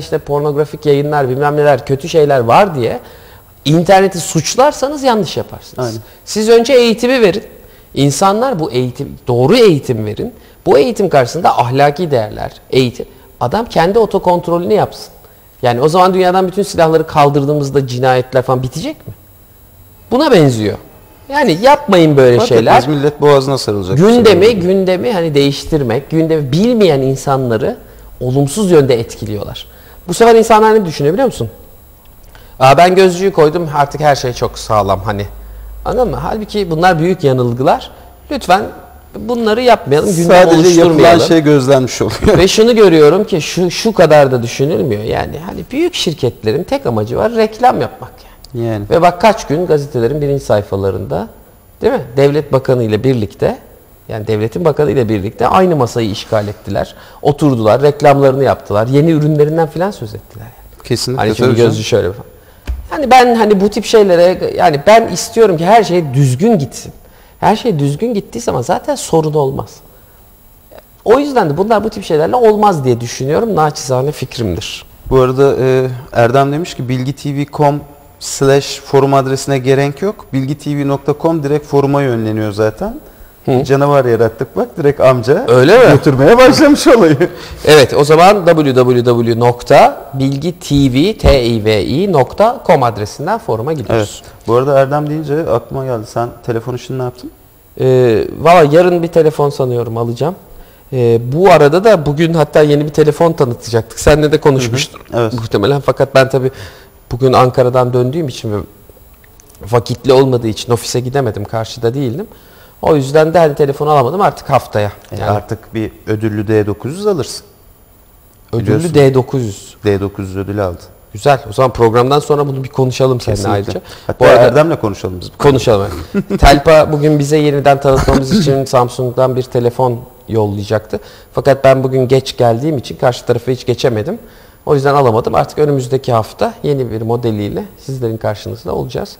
işte pornografik yayınlar bilmem neler kötü şeyler var diye interneti suçlarsanız yanlış yaparsınız. Aynen. Siz önce eğitimi verin. İnsanlar bu eğitim doğru eğitim verin. Bu eğitim karşısında ahlaki değerler, eğitim. Adam kendi otokontrolünü yapsın. Yani o zaman dünyadan bütün silahları kaldırdığımızda cinayetler falan bitecek mi? Buna benziyor. Yani yapmayın böyle Fark şeyler. etmez, millet boğazına sarılacak. Gündemi, gündemi hani değiştirmek, gündemi bilmeyen insanları olumsuz yönde etkiliyorlar. Bu sefer insanlar ne düşünüyor biliyor musun? Aa, ben gözcüğü koydum artık her şey çok sağlam hani. Anladın mı? Halbuki bunlar büyük yanılgılar. Lütfen bunları yapmayalım, Sadece yapılan şey gözlenmiş oluyor. Ve şunu görüyorum ki şu şu kadar da düşünülmüyor. Yani hani büyük şirketlerin tek amacı var reklam yapmak yani. Yani. Ve bak kaç gün gazetelerin birinci sayfalarında değil mi? Devlet Bakanı ile birlikte yani devletin bakanı ile birlikte aynı masayı işgal ettiler. Oturdular, reklamlarını yaptılar. Yeni ürünlerinden filan söz ettiler. Yani. Kesinlikle. Hani çünkü gözü şöyle falan. Yani ben hani bu tip şeylere yani ben istiyorum ki her şey düzgün gitsin. Her şey düzgün gittiği zaman zaten sorun olmaz. O yüzden de bunlar bu tip şeylerle olmaz diye düşünüyorum. Naçizane fikrimdir. Bu arada e, Erdem demiş ki bilgitv.com slash forum adresine gerek yok. bilgitv.com direkt foruma yönleniyor zaten. Canavar yarattık bak direkt amca Öyle mi? götürmeye başlamış olayı. Evet o zaman www.bilgitv.com adresinden foruma Evet. gidiyoruz. Bu arada Erdem deyince aklıma geldi. Sen telefon işini ne yaptın? Ee, Valla yarın bir telefon sanıyorum alacağım. Ee, bu arada da bugün hatta yeni bir telefon tanıtacaktık. Seninle de konuşmuştuk Evet. muhtemelen. Fakat ben tabii bugün Ankara'dan döndüğüm için ve vakitli olmadığı için ofise gidemedim. Karşıda değildim. O yüzden de hani telefon alamadım artık haftaya. E, Yani artık bir ödüllü D900 alırsın. ödüllü biliyorsun. D900. D900 ödülü aldı. Güzel. O zaman programdan sonra bunu bir konuşalım seninle ayrıca. Hatta Bu arada- Erdem'le konuşalım biz. Konuşalım. Telpa bugün bize yeniden tanıtmamız için Samsung'dan bir telefon yollayacaktı. Fakat ben bugün geç geldiğim için karşı tarafa hiç geçemedim. O yüzden alamadım. Artık önümüzdeki hafta yeni bir modeliyle sizlerin karşınızda olacağız.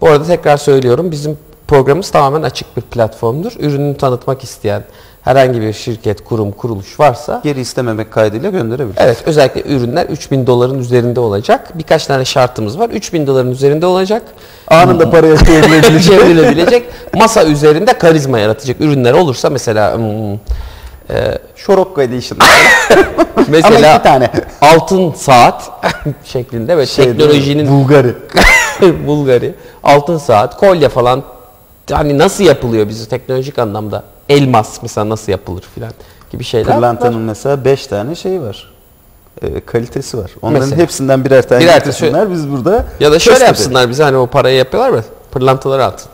Bu arada tekrar söylüyorum bizim programımız tamamen açık bir platformdur. Ürünü tanıtmak isteyen herhangi bir şirket, kurum, kuruluş varsa Geri istememek kaydıyla gönderebilir. Evet özellikle ürünler 3000 doların üzerinde olacak. Birkaç tane şartımız var. 3000 doların üzerinde olacak. Anında paraya çevrilebilecek. çevrilebilecek. Masa üzerinde karizma yaratacak ürünler olursa mesela hmm, Şorokko Edition. mesela Ama iki tane. altın saat şeklinde ve Şey, teknolojinin Bulgari. Bulgari altın saat, kolye falan hani nasıl yapılıyor bizi teknolojik anlamda? Elmas mesela nasıl yapılır filan gibi şeyler. Pırlantanın var. mesela 5 tane şeyi var. E, kalitesi var. Onların Mesela. hepsinden birer tane Birer getirsinler. Biz burada Ya da şöyle yapsınlar bize hani o parayı yapıyorlar mı? Pırlantaları atın.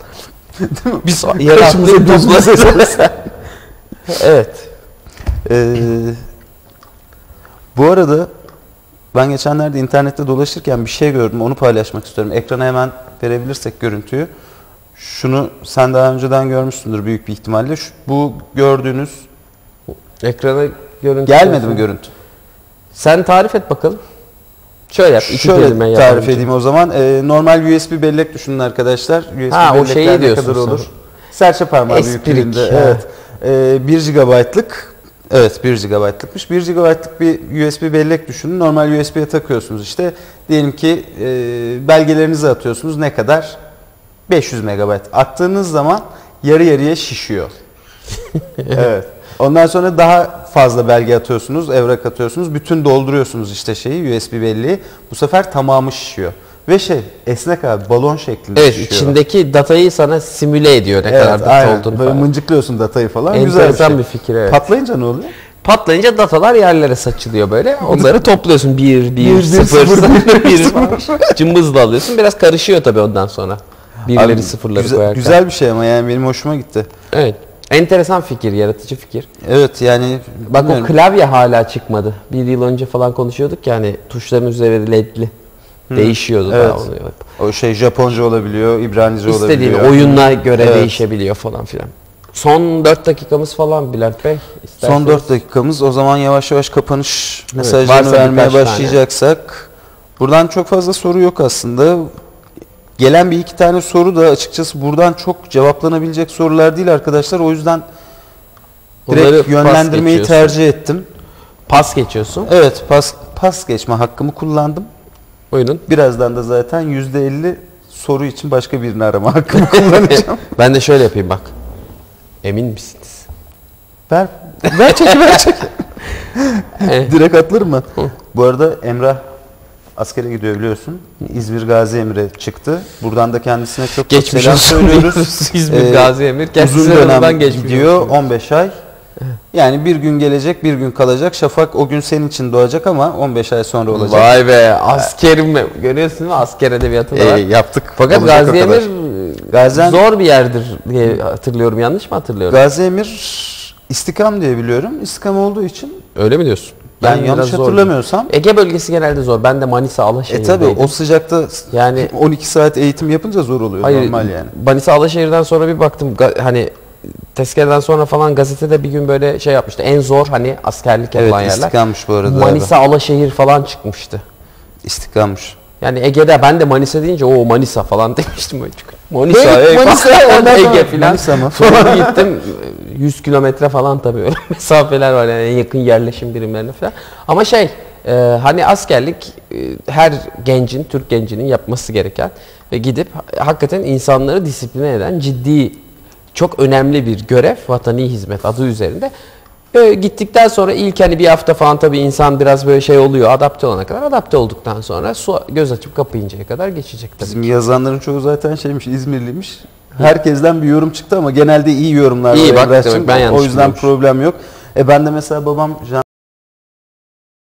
Biz yere atlayıp evet. Ee, bu arada ben geçenlerde internette dolaşırken bir şey gördüm. Onu paylaşmak istiyorum. Ekrana hemen verebilirsek görüntüyü. Şunu sen daha önceden görmüşsündür büyük bir ihtimalle. Şu, bu gördüğünüz Ekrana görüntü. gelmedi mi görüntü? Sen tarif et bakalım. Şöyle yap. iki Şöyle tarif önce. edeyim o zaman. Ee, normal USB bellek düşünün arkadaşlar. USB Ha, o şeyi ne diyorsun kadar sen. olur? Serçe parmağı Esprik, büyüklüğünde. ha. Evet. Ee, 1 GB'lık Evet 1 GB'lıkmış. 1 GB'lık bir USB bellek düşünün. Normal USB'ye takıyorsunuz işte. Diyelim ki e, belgelerinizi atıyorsunuz. Ne kadar? 500 MB. Attığınız zaman yarı yarıya şişiyor. evet. Ondan sonra daha fazla belge atıyorsunuz, evrak atıyorsunuz. Bütün dolduruyorsunuz işte şeyi USB belleği. Bu sefer tamamı şişiyor. Ve şey esnek abi balon şeklinde Evet şişiyor. içindeki datayı sana simüle ediyor ne evet, kadar data aynen. olduğunu Böyle falan. mıncıklıyorsun datayı falan. Güzel Enteresan bir, bir, şey. fikir evet. Patlayınca ne oluyor? Patlayınca datalar yerlere saçılıyor böyle. Onları topluyorsun. 1, 1, Bir, 0, sıfır, 0, 1. Cımbızla alıyorsun. Biraz karışıyor tabii ondan sonra. Birleri Abi, sıfırları güzel, koyarken. güzel bir şey ama yani benim hoşuma gitti. Evet. Enteresan fikir, yaratıcı fikir. Evet yani Bak bilmiyorum. o klavye hala çıkmadı. Bir yıl önce falan konuşuyorduk ya hani tuşların üzeri ledli. Değişiyordu Evet. daha onu. Evet. o şey Japonca olabiliyor, İbranice İstediğin olabiliyor. oyunla göre Evet. değişebiliyor falan filan. Son 4 dakikamız falan Bülent Bey. Son isterseniz. 4 dakikamız o zaman yavaş yavaş kapanış varsa mesajlarını vermeye birkaç tane. başlayacaksak. Buradan çok fazla soru yok aslında. Gelen bir iki tane soru da açıkçası buradan çok cevaplanabilecek sorular değil arkadaşlar. O yüzden direkt Onları yönlendirmeyi tercih ettim. Pas geçiyorsun. Evet pas pas geçme hakkımı kullandım. Buyurun. Birazdan da zaten %50 soru için başka birini arama hakkımı kullanacağım. Ben de şöyle yapayım bak. Emin misiniz? ver, ver çeki ver çeki. Eh, Direkt atlarım ben. Bu arada Emrah askere gidiyor biliyorsun. İzmir Gazi Emre çıktı. Buradan da kendisine çok çok Geçmiş selam söylüyoruz. İzmir Ee, Gazi Emir. Uzun Kendisi dönem gidiyor. olsun. 15 ay. Yani bir gün gelecek, bir gün kalacak. Şafak o gün senin için doğacak ama 15 ay sonra olacak. Vay be askerim mi? Görüyorsun değil mi? Asker edebiyatı Ee, var. yaptık. Fakat Gazi. Emir Gazi- zor bir yerdir diye hatırlıyorum. Yanlış mı hatırlıyorum? Gazi Emir istikam diye biliyorum. İstikam olduğu için Öyle mi diyorsun? Ben biraz yanlış hatırlamıyorsam Ege bölgesi genelde zor. Ben de Manisa e Alaşehir'deydim. tabi o sıcakta Yani- 12 saat eğitim yapınca zor oluyor Hayır, normal yani. Manisa Alaşehir'den sonra bir baktım hani tezkereden sonra falan gazetede bir gün böyle şey yapmıştı. En zor hani askerlik Evet yapılan yerler. istikammış bu arada. Manisa Alaşehir falan çıkmıştı. abi. İstikammış. Yani Ege'de ben de Manisa deyince o Manisa falan demiştim. Manisa, Evet, ey, Manisa, sonra Ege falan. Manisa mı? Sonra gittim 100 kilometre falan tabii öyle mesafeler var yani en yakın yerleşim birimlerine falan. Ama şey e, hani askerlik e, her gencin, Türk gencinin yapması gereken ve gidip ha- hakikaten insanları disipline eden ciddi çok önemli bir görev, vatani hizmet adı üzerinde. E, gittikten sonra ilk hani bir hafta falan tabii insan biraz böyle şey oluyor adapte olana kadar adapte olduktan sonra su göz açıp kapayıncaya kadar geçecek tabii. Bizim yazanların çoğu zaten şeymiş İzmirliymiş. Herkesten bir yorum çıktı ama genelde iyi yorumlar İyi, bak demek ben yanlış O yüzden problem yok. E ben de mesela babam